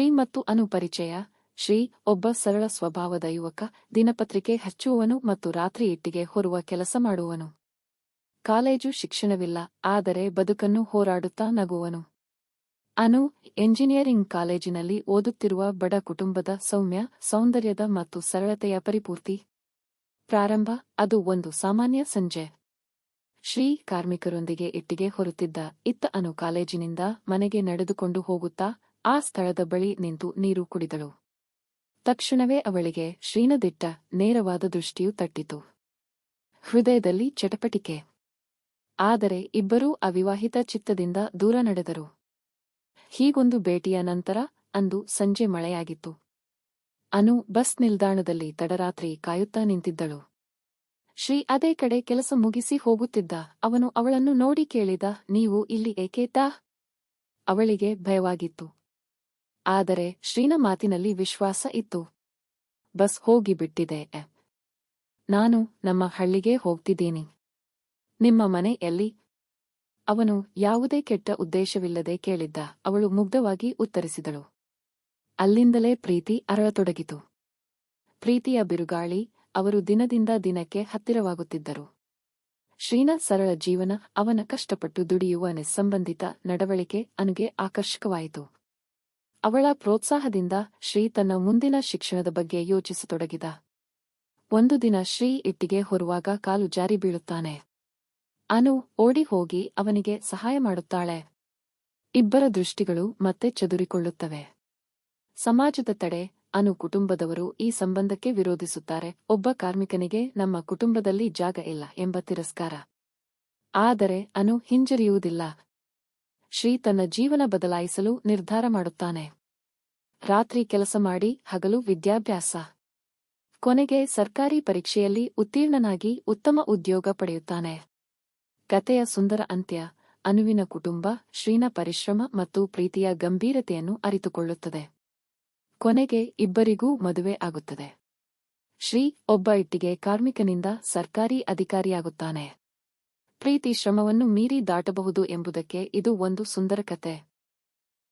ಮತ್ತು ಅನು ಪರಿಚಯ ಶ್ರೀ ಒಬ್ಬ ಸರಳ ಸ್ವಭಾವದ ಯುವಕ, ದಿನಪತ್ರಿಕೆ ಹಚ್ಚುವನು ಮತ್ತು ರಾತ್ರಿ ಇಟ್ಟಿಗೆ ಹೊರುವ ಕೆಲಸ ಮಾಡುವನು. ಕಾಲೇಜು ಶಿಕ್ಷಣವಿಲ್ಲ, ಆದರೆ ಬದುಕನ್ನು ಹೋರಾಡುತ್ತಾ ನಗುವನು. ಅನು ಎಂಜಿನಿಯರಿಂಗ್ ಕಾಲೇಜಿನಲ್ಲಿ ಓದುತ್ತಿರುವ ಬಡ ಕುಟುಂಬದ ಸೌಮ್ಯ, ಸೌಂದರ್ಯದ ಮತ್ತು ಸರಳತೆಯ ಪರಿಪೂರ್ತಿ. ಪ್ರಾರಂಭ, ಅದು ಒಂದು ಸಾಮಾನ್ಯ ಸಂಜೆ. ಶ್ರೀ ಕಾರ್ಮಿಕರೊಂದಿಗೆ ಇಟ್ಟಿಗೆ ಹೊರುತ್ತಿದ್ದ ಇತ್ತ ಅನು ಕಾಲೇಜಿನಿಂದ ಮನೆಗೆ ನಡೆದುಕೊಂಡು ಹೋಗುತ್ತಾ ಆ ಸ್ಥಳದ ಬಳಿ ನಿಂತು ನೀರು ಕುಡಿದಳು. ತಕ್ಷಣವೇ ಅವಳಿಗೆ ಶ್ರೀನದಿಟ್ಟ ನೇರವಾದ ದೃಷ್ಟಿಯು ತಟ್ಟಿತು. ಹೃದಯದಲ್ಲಿ ಚಟಪಟಿಕೆ. ಆದರೆ ಇಬ್ಬರೂ ಅವಿವಾಹಿತ ಚಿತ್ತದಿಂದ ದೂರ ನಡೆದರು. ಹೀಗೊಂದು ಭೇಟಿಯ ನಂತರ ಅಂದು ಸಂಜೆ ಮಳೆಯಾಗಿತ್ತು. ಅನು ಬಸ್ ನಿಲ್ದಾಣದಲ್ಲಿ ತಡರಾತ್ರಿ ಕಾಯುತ್ತಾ ನಿಂತಿದ್ದಳು. ಶ್ರೀ ಅದೇ ಕಡೆ ಕೆಲಸ ಮುಗಿಸಿ ಹೋಗುತ್ತಿದ್ದ ಅವನು ಅವಳನ್ನು ನೋಡಿ ಕೇಳಿದ, ನೀವು ಇಲ್ಲಿ ಏಕೇತಾ ಅವಳಿಗೆ ಭಯವಾಗಿತ್ತು. ಆದರೆ ಶ್ರೀನ ಮಾತಿನಲ್ಲಿ ವಿಶ್ವಾಸ ಇತ್ತು. ಬಸ್ ಹೋಗಿಬಿಟ್ಟಿದೆ. ನಾನು ನಮ್ಮ ಹಳ್ಳಿಗೆ ಹೋಗ್ತಿದ್ದೀನಿ. ನಿಮ್ಮ ಮನೆ ಎಲ್ಲಿ? ಅವನು ಯಾವುದೇ ಕೆಟ್ಟ ಉದ್ದೇಶವಿಲ್ಲದೆ ಕೇಳಿದ್ದ. ಅವಳು ಮುಗ್ಧವಾಗಿ ಉತ್ತರಿಸಿದಳು. ಅಲ್ಲಿಂದಲೇ ಪ್ರೀತಿ ಅರಳತೊಡಗಿತು. ಪ್ರೀತಿಯ ಬಿರುಗಾಳಿ ಅವರು ದಿನದಿಂದ ದಿನಕ್ಕೆ ಹತ್ತಿರವಾಗುತ್ತಿದ್ದರು. ಶ್ರೀನ ಸರಳ ಜೀವನ ಅವನ ಕಷ್ಟಪಟ್ಟು ದುಡಿಯುವ ನಿಸ್ಸಂಬಂಧಿತ ನಡವಳಿಕೆ ಅನುಗೆ ಆಕರ್ಷಕವಾಯಿತು. ಅವಳ ಪ್ರೋತ್ಸಾಹದಿಂದ ಶ್ರೀ ತನ್ನ ಮುಂದಿನ ಶಿಕ್ಷಣದ ಬಗ್ಗೆ ಯೋಚಿಸತೊಡಗಿದ. ಒಂದು ದಿನ ಶ್ರೀ ಇಟ್ಟಿಗೆ ಹೊರುವಾಗ ಕಾಲು ಜಾರಿ ಬೀಳುತ್ತಾನೆ. ಅನು ಓಡಿ ಹೋಗಿ ಅವನಿಗೆ ಸಹಾಯ ಮಾಡುತ್ತಾಳೆ. ಇಬ್ಬರ ದೃಷ್ಟಿಗಳು ಮತ್ತೆ ಚದುರಿಕೊಳ್ಳುತ್ತವೆ. ಸಮಾಜದ ತಡೆ, ಅನು ಕುಟುಂಬದವರು ಈ ಸಂಬಂಧಕ್ಕೆ ವಿರೋಧಿಸುತ್ತಾರೆ, ಒಬ್ಬ ಕಾರ್ಮಿಕನಿಗೆ ನಮ್ಮ ಕುಟುಂಬದಲ್ಲಿ ಜಾಗ ಇಲ್ಲ ಎಂಬ ತಿರಸ್ಕಾರ. ಆದರೆ ಅನು ಹಿಂಜರಿಯುವುದಿಲ್ಲ. ಶ್ರೀ ತನ್ನ ಜೀವನ ಬದಲಾಯಿಸಲು ನಿರ್ಧಾರ ಮಾಡುತ್ತಾನೆ. ರಾತ್ರಿ ಕೆಲಸ ಮಾಡಿ ಹಗಲು ವಿದ್ಯಾಭ್ಯಾಸ. ಕೊನೆಗೆ ಸರ್ಕಾರಿ ಪರೀಕ್ಷೆಯಲ್ಲಿ ಉತ್ತೀರ್ಣನಾಗಿ ಉತ್ತಮ ಉದ್ಯೋಗ ಪಡೆಯುತ್ತಾನೆ. ಕತೆಯ ಸುಂದರ ಅಂತ್ಯ, ಅನುವಿನ ಕುಟುಂಬ, ಶ್ರೀನ ಪರಿಶ್ರಮ ಮತ್ತು ಪ್ರೀತಿಯ ಗಂಭೀರತೆಯನ್ನು ಅರಿತುಕೊಳ್ಳುತ್ತದೆ. ಕೊನೆಗೆ ಇಬ್ಬರಿಗೂ ಮದುವೆ ಆಗುತ್ತದೆ. ಶ್ರೀ ಒಬ್ಬ ಇಟ್ಟಿಗೆ ಕಾರ್ಮಿಕನಿಂದ ಸರ್ಕಾರಿ ಅಧಿಕಾರಿಯಾಗುತ್ತಾನೆ. ಪ್ರೀತಿ ಶ್ರಮವನ್ನು ಮೀರಿ ದಾಟಬಹುದು ಎಂಬುದಕ್ಕೆ ಇದು ಒಂದು ಸುಂದರ ಕತೆ